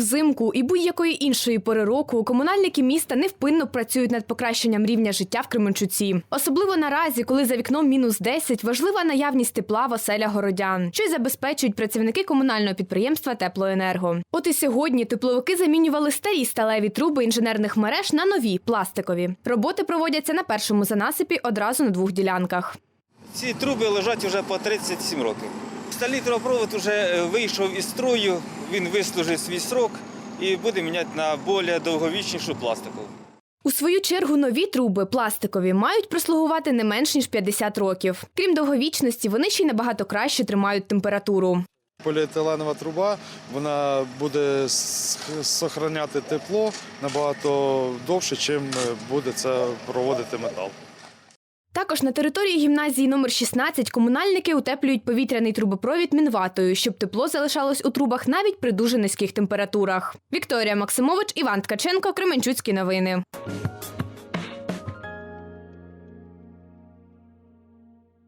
взимку і будь-якої іншої пори року комунальники міста невпинно працюють над покращенням рівня життя в Кременчуці. Особливо наразі, коли за вікном мінус 10, важлива наявність тепла в оселях городян, що й забезпечують працівники комунального підприємства Теплоенерго. От і сьогодні тепловики замінювали старі сталеві труби інженерних мереж на нові пластикові. Роботи проводяться на першому занасипі одразу на двох ділянках. Ці труби лежать вже по 37 років. Стальний трубопровод вже вийшов із строю, він вислужив свій срок і буде міняти на більш довговічнішу пластикову. У свою чергу нові труби пластикові мають прослугувати не менш ніж 50 років. Крім довговічності, вони ще й набагато краще тримають температуру. Поліетиленова труба вона буде зберігати тепло набагато довше, чим буде це проводити метал. Також на території гімназії номер 16 комунальники утеплюють повітряний трубопровід мінватою, щоб тепло залишалось у трубах навіть при дуже низьких температурах. Вікторія Максимович, Іван Ткаченко, Кременчуцькі новини.